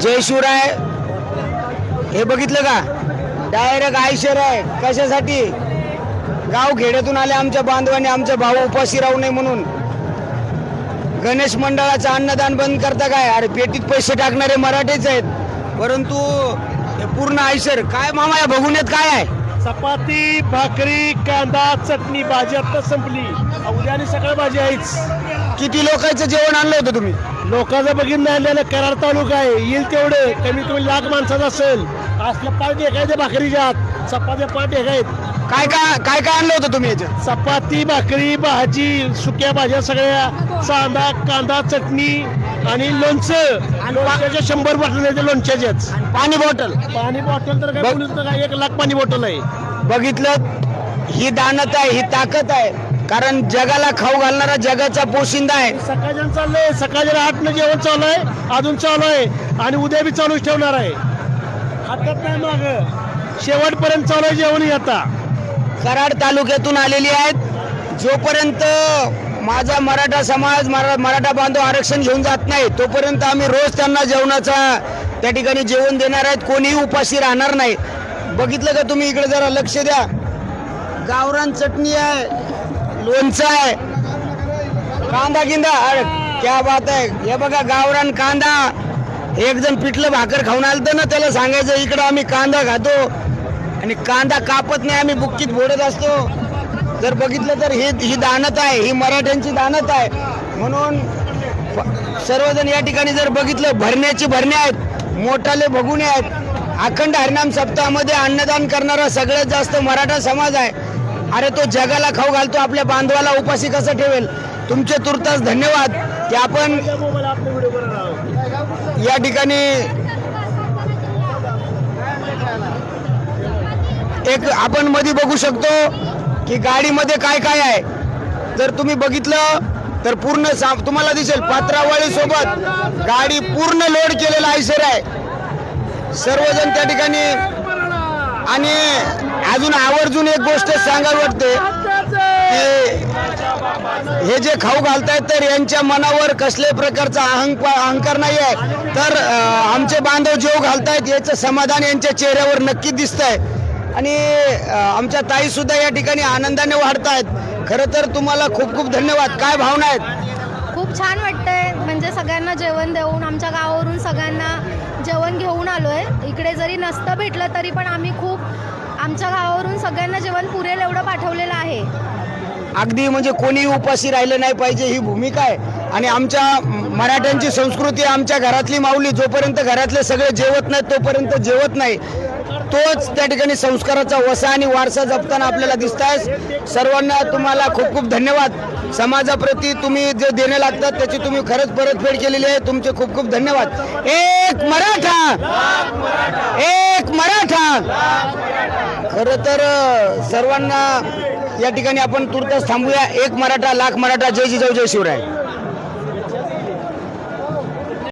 जय शिवराय. हे बघितलं का? डायरेक्ट आयशर आहे. कशासाठी? गाव खेड्यातून आले आमच्या बांधवांनी आमचा भाऊ उपाशी राहू नये म्हणून. गणेश मंडळाचं अन्नदान बंद करता काय? अरे पेटीत पैसे टाकणारे मराठीच आहेत. परंतु पूर्ण आयशर काय मामा या बघून काय आहे? चपाती भाकरी कांदा चटणी भाजी आता संपली. उद्या आणि सकाळ भाजी आहेच. किती लोकांचं जेवण आणलं होतं तुम्ही? लोकांचं बघितलं नाही आलेलं कराड तालुका आहे. येईल तेवढं. कमीत कमी लाख माणसाचं असेल. असलं पाठ एखाद्या भाकरीच्या आत. चपात्या पाठ आहेत. काय काय काय काय आणलं होतं तुम्ही याच्यात? चपाती भाकरी भाजी सुक्या भाज्या सगळ्या. कांदा कांदा चटणी आणि लोणचं. लोणच्याच्या शंभर बॉटल आहेत लोणच्याच्याच पाणी बॉटल? पाणी बॉटल तर काय बघ. बोलूच नका एक लाख पाणी बॉटल आहे. बघितलं. ही दानत आहे ही ताकद आहे. कारण जगाला खाऊ घालणारा जगाचा पोशिंदा आहे. सकाळच्या चाललंय सकाळच्या आठनं जेवण चालू आहे अजून चालू आहे आणि उद्या बी चालूच ठेवणार आहे. हातात नाही माग. शेवटपर्यंत चालू आहे जेवण आता. कराड तालुक्यातून आलेली आहेत. जोपर्यंत माझा मराठा समाज मरा मराठा बांधव आरक्षण घेऊन जात नाही तोपर्यंत आम्ही रोज त्यांना जेवणाचा त्या ठिकाणी जेवण देणार आहेत. कोणीही उपाशी राहणार नाही. बघितलं का तुम्ही? इकडे जरा लक्ष द्या. गावरान चटणी आहे. लोणचं आहे. कांदा गिंदा अरे क्या बात आहे. हे बघा गावरान कांदा. एक जण पिठलं भाकर खाऊन आलतं ना त्याला सांगायचं इकडं आम्ही कांदा खातो. आणि कांदा कापत नाही आम्ही बुक्कीत फोडत असतो. जर बघितलं तर ही ही दानत आहे ही मराठ्यांची दानत आहे. म्हणून सर्वजण या ठिकाणी जर बघितलं भरण्याची भरणे आहेत मोठाले भगुणे आहेत. अखंड हरिनाम सप्ताहामध्ये अन्नदान करणारा सगळ्यात जास्त मराठा समाज आहे. अरे तो जगाला खाऊ घालतो आपल्या बांधवाला उपाशी कसं ठेवेल? तुमचे तुर्तास धन्यवाद. की आपण या ठिकाणी एक आपण मध्ये बघू शकतो की गाडीमध्ये काय काय आहे. जर तुम्ही बघितलं तर पूर्ण तुम्हाला दिसेल पात्रावळी सोबत गाडी पूर्ण लोड केलेला आयसर आहे. सर्वजण त्या ठिकाणी आणि अजून आवर्जून एक गोष्ट सांगावी वाटते. हे जे खाऊ घालतायत तर यांच्या मनावर कसल्या प्रकारचा अहंक अहंकार नाही आहे तर आमचे बांधव जेव घालतायत याचं समाधान यांच्या चेहऱ्यावर नक्की दिसत आहे आणि आमच्या ताई सुद्धा या ठिकाणी आनंदाने वाढतायत. खरं तर तुम्हाला खूप खूप धन्यवाद. काय भावना आहेत? खूप छान वाटतंय. म्हणजे सगळ्यांना जेवण देऊन आमच्या गावावरून सगळ्यांना जेवण घेऊन आलो आहे इकडे जरी नसतं भेटलं तरी पण आम्ही खूप आमच्या गावावरून सगळ्यांना जेवण पुरेल एवढं पाठवलेलं आहे. अगदी म्हणजे कोणी उपाशी राहिलं नाही पाहिजे ही भूमिका आहे. आणि आमच्या मराठ्यांची संस्कृती आमच्या घरातली माऊली जोपर्यंत घरातले सगळे जेवत नाहीत तोपर्यंत जेवत नाही. तोच त्या ठिकाणी संस्काराचा वसा आणि वारसा जपताना आपल्याला दिसत आहे सर्वांना तुम्हाला खूप खूप धन्यवाद. समाजाप्रती तुम्ही जे देणे लागतात त्याची तुम्ही खरंच परतफेड केलेली आहे. तुमचे खूप खूप धन्यवाद. एक मराठा! एक मराठा! खर तर सर्वांना या ठिकाणी आपण तुर्तास थांबूया. एक मराठा लाख मराठा. जय जिजाऊ जय शिवराय.